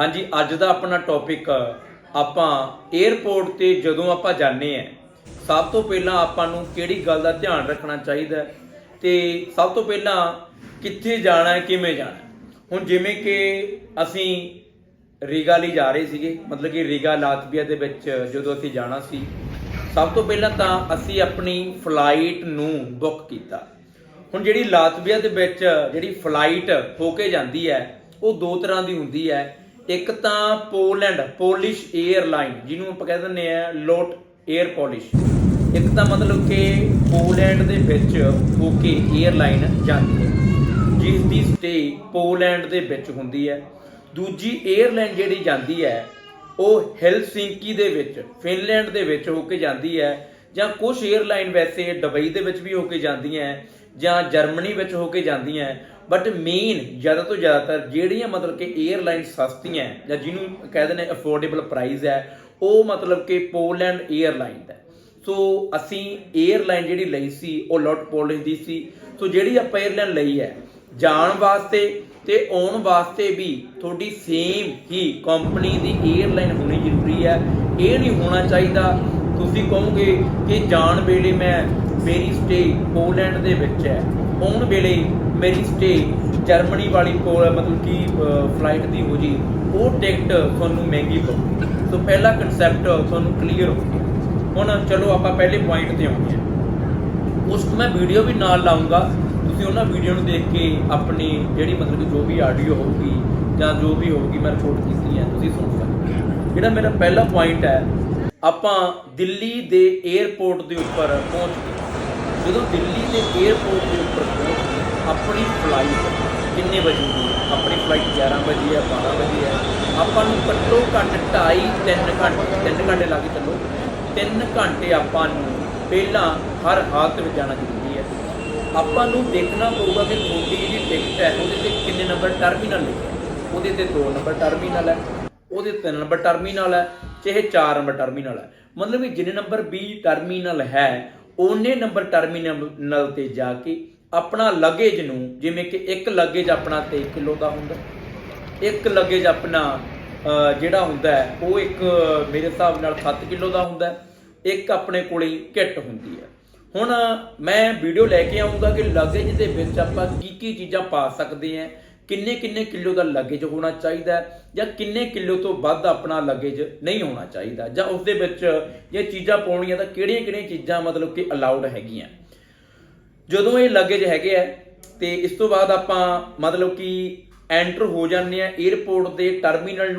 ਹਾਂਜੀ, ਅੱਜ ਦਾ ਆਪਣਾ ਟੌਪਿਕ ਆਪਾਂ 에어ਪੋਰਟ ਤੇ ਜਦੋਂ ਆਪਾਂ ਜਾਂਦੇ ਆ ਸਭ ਤੋਂ ਪਹਿਲਾਂ ਆਪਾਂ ਨੂੰ ਕਿਹੜੀ ਗੱਲ ਦਾ ਧਿਆਨ ਰੱਖਣਾ ਚਾਹੀਦਾ ਹੈ ਤੇ ਸਭ ਤੋਂ ਪਹਿਲਾਂ ਕਿੱਥੇ ਜਾਣਾ ਹੈ, ਕਿਵੇਂ ਜਾਣਾ ਹੁਣ ਜਿਵੇਂ ਕਿ ਅਸੀਂ ਰੀਗਾ ਲਈ ਜਾ ਰਹੇ ਸੀਗੇ, ਮਤਲਬ ਕਿ ਰੀਗਾ ਲਾਤਵੀਆ ਦੇ ਵਿੱਚ ਜਦੋਂ ਅਸੀਂ ਜਾਣਾ ਸੀ, ਸਭ ਤੋਂ ਪਹਿਲਾਂ ਤਾਂ ਅਸੀਂ ਆਪਣੀ ਫਲਾਈਟ ਨੂੰ ਬੁੱਕ ਕੀਤਾ। ਹੁਣ ਜਿਹੜੀ ਲਾਤਵੀਆ ਦੇ ਵਿੱਚ ਜਿਹੜੀ ਫਲਾਈਟ ਹੋ ਕੇ ਜਾਂਦੀ ਹੈ, ਉਹ ਦੋ ਤਰ੍ਹਾਂ ਦੀ ਹੁੰਦੀ ਹੈ। ਇੱਕ ਤਾਂ ਪੋਲੈਂਡ, ਪੋਲਿਸ਼ 에ਅਰਲਾਈਨ ਜਿਹਨੂੰ ਆਪਾਂ ਕਹਿ ਦਿੰਦੇ ਆ ਲੋਟ 에ਅਰ ਪੋਲਿਸ਼। ਇੱਕ ਤਾਂ ਮਤਲਬ ਕਿ ਪੋਲੈਂਡ ਦੇ ਵਿੱਚ ਓਕੇ 에ਅਰਲਾਈਨ ਜਾਂਦੀ ਹੈ, ਜਿਸ ਦੀ ਸਟੇ ਪੋਲੈਂਡ ਦੇ ਵਿੱਚ ਹੁੰਦੀ ਹੈ। ਦੂਜੀ 에ਅਰਲਾਈਨ ਜਿਹੜੀ ਜਾਂਦੀ ਹੈ, ਉਹ ਹੈਲਸਿੰਕੀ ਦੇ ਵਿੱਚ, ਫਿਨਲੈਂਡ ਦੇ ਵਿੱਚ ਹੋ ਕੇ ਜਾਂਦੀ ਹੈ, ਜਾਂ ਕੁਝ 에ਅਰਲਾਈਨ ਵੈਸੇ ਦੁਬਈ ਦੇ ਵਿੱਚ ਵੀ ਹੋ ਕੇ ਜਾਂਦੀਆਂ ਜਾਂ ਜਰਮਨੀ ਵਿੱਚ ਹੋ ਕੇ ਜਾਂਦੀਆਂ ਬਟ ਮੇਨ ਜ਼ਿਆਦਾ ਤੋਂ ਜ਼ਿਆਦਾਤਰ ਜਿਹੜੀਆਂ ਮਤਲਬ ਕਿ 에ਅਰਲਾਈਨ ਸਸਤੀਆਂ ਜਾਂ ਜਿਹਨੂੰ ਕਹਿੰਦੇ ਨੇ ਅਫੋਰਡੇਬਲ ਪ੍ਰਾਈਸ ਹੈ, ਉਹ ਮਤਲਬ ਕਿ ਪੋਲੈਂਡ 에ਅਰਲਾਈਨ ਦਾ ਸੋ ਅਸੀਂ 에ਅਰਲਾਈਨ ਜਿਹੜੀ ਲਈ ਸੀ, ਉਹ ਲੋਟ ਪੋਲੈਂਡ ਦੀ ਸੀ। ਸੋ ਜਿਹੜੀ ਆਪਾਂ 에ਅਰਲਾਈਨ ਲਈ ਹੈ, ਜਾਣ ਵਾਸਤੇ ਤੇ ਆਉਣ ਵਾਸਤੇ ਵੀ ਤੁਹਾਡੀ ਸੇਮ ਹੀ ਕੰਪਨੀ ਦੀ 에ਅਰਲਾਈਨ ਹੋਣੀ ਜ਼ਰੂਰੀ ਹੈ। ਇਹ ਨਹੀਂ ਹੋਣਾ ਚਾਹੀਦਾ, ਤੁਸੀਂ ਕਹੋਗੇ ਕਿ ਜਾਣ ਵੇਲੇ ਮੈਂ ਮੇਰੀ ਸਟੇ ਪੋਲੈਂਡ ਦੇ ਵਿੱਚ ਹੈ। ਆਉਣ ਵੇਲੇ ਮੇਰੀ ਸਟੇ ਜਰਮਨੀ ਵਾਲੀ ਕੋਲ, ਮਤਲਬ ਕਿ ਫਲਾਈਟ ਦੀ ਹੋ ਜੀ, ਉਹ ਟਿਕਟ ਤੁਹਾਨੂੰ ਮਹਿੰਗੀ ਪਊਗੀ। ਸੋ ਪਹਿਲਾ ਕਨਸੈਪਟ ਤੁਹਾਨੂੰ ਕਲੀਅਰ ਹੋ ਗਿਆ। ਹੁਣ ਚਲੋ ਆਪਾਂ ਪਹਿਲੇ ਪੁਆਇੰਟ ਤੇ ਆਉਂਦੇ ਹਾਂ। ਉਸ ਤੋਂ ਮੈਂ ਵੀਡੀਓ ਵੀ ਨਾਲ ਲਾਉਂਗਾ ਤੁਸੀਂ ਉਹਨਾਂ ਵੀਡੀਓ ਨੂੰ ਦੇਖ ਕੇ ਆਪਣੀ ਜਿਹੜੀ, ਮਤਲਬ ਕਿ ਜੋ ਵੀ ਆਡੀਓ ਹੋਊਗੀ ਜਾਂ ਜੋ ਵੀ ਹੋਊਗੀ, ਮੈਂ ਰਿਪੋਰਟ ਕੀਤੀ ਹੈ, ਤੁਸੀਂ ਸੁਣ ਸਕਦੇ ਹੋ। ਜਿਹੜਾ ਮੇਰਾ ਪਹਿਲਾ ਪੁਆਇੰਟ ਹੈ, ਆਪਾਂ ਦਿੱਲੀ ਦੇ 에ਅਰਪੋਰਟ ਦੇ ਉੱਪਰ ਪਹੁੰਚ ਗਏ। ਜਦੋਂ ਦਿੱਲੀ ਦੇ 에ਅਰਪੋਰਟ ਦੇ ਉੱਪਰ ਆਪਣੀ ਫਲਾਈਟ ਕਿੰਨੇ ਵਜੇ ਦੀ ਆਪਣੀ ਫਲਾਈਟ 11 ਵਜੇ ਹੈ 12 ਵਜੇ ਹੈ। ਆਪਾਂ ਨੂੰ ਘੱਟੋ ਘੱਟ 2.5 3 ਘੰਟੇ 3 ਘੰਟੇ ਲੱਗ ਚੱਲੋ। 3 ਘੰਟੇ ਆਪਾਂ ਨੂੰ ਪਹਿਲਾਂ ਹਰ ਹਾਲਤ ਵਿੱਚ ਜਾਣਾ ਜ਼ਰੂਰੀ ਹੈ। ਆਪਾਂ ਨੂੰ ਦੇਖਣਾ ਪਊਗਾ ਕਿ ਤੁਹਾਡੀ ਜਿਹੜੀ ਟਿਕਟ ਹੈ, ਉਹਦੇ ਤੇ ਕਿੰਨੇ ਨੰਬਰ ਟਰਮੀਨਲ ਲਿਖਿਆ ਉਹਦੇ ਤੇ 2 ਨੰਬਰ ਟਰਮੀਨਲ ਹੈ, ਉਹਦੇ 3 ਨੰਬਰ ਟਰਮੀਨਲ ਹੈ, ਚਾਹੇ 4 ਨੰਬਰ ਟਰਮੀਨਲ ਹੈ। ਮਤਲਬ ਕਿ ਜਿੰਨੇ ਨੰਬਰ 20 ਟਰਮੀਨਲ ਹੈ ਉਹਨੇ ਨੰਬਰ ਟਰਮੀਨਲ ਤੇ ਜਾ ਕੇ ਆਪਣਾ ਲਗੇਜ ਨੂੰ ਜਿਵੇਂ ਕਿ ਇੱਕ ਲਗੇਜ ਆਪਣਾ 23 ਕਿਲੋ ਦਾ ਹੁੰਦਾ ਇੱਕ ਲਗੇਜ ਆਪਣਾ ਜਿਹੜਾ ਹੁੰਦਾ ਹੈ, ਉਹ ਇੱਕ ਮੇਰੇ ਹਿਸਾਬ ਨਾਲ 7 ਕਿਲੋ ਦਾ ਹੁੰਦਾ ਇੱਕ ਆਪਣੇ ਕੋਲੇ ਕਿੱਟ ਹੁੰਦੀ ਹੈ। ਹੁਣ ਮੈਂ ਵੀਡੀਓ ਲੈ ਕੇ ਆਉਂਗਾ ਕਿ ਲਗੇਜ ਦੇ ਵਿੱਚ ਆਪਾਂ ਕੀ ਕੀ ਚੀਜ਼ਾਂ ਪਾ ਸਕਦੇ ਹਾਂ ਕਿੰਨੇ ਕਿੰਨੇ ਕਿਲੋ ਦਾ ਲਗੇਜ ਹੋਣਾ ਚਾਹੀਦਾ ਜਾਂ ਕਿੰਨੇ ਕਿਲੋ ਤੋਂ ਵੱਧ ਆਪਣਾ ਲਗੇਜ ਨਹੀਂ ਹੋਣਾ ਚਾਹੀਦਾ? ਜਾਂ ਉਸ ਦੇ ਵਿੱਚ ਜੇ ਚੀਜ਼ਾਂ ਪਾਉਣੀਆਂ ਤਾਂ ਕਿਹੜੀਆਂ ਕਿਹੜੀਆਂ ਚੀਜ਼ਾਂ ਮਤਲਬ ਕਿ ਅਲਾਉਡ ਹੈਗੀਆਂ? ਜਦੋਂ ਇਹ ਲੱਗੇਜ ਹੈਗੇ ਆ, ਤੇ ਇਸ ਤੋਂ ਬਾਅਦ ਆਪਾਂ ਮਤਲਬ ਕਿ ਐਂਟਰ ਹੋ ਜਾਂਦੇ ਆ 에ਅਰਪੋਰਟ ਦੇ ਟਰਮੀਨਲ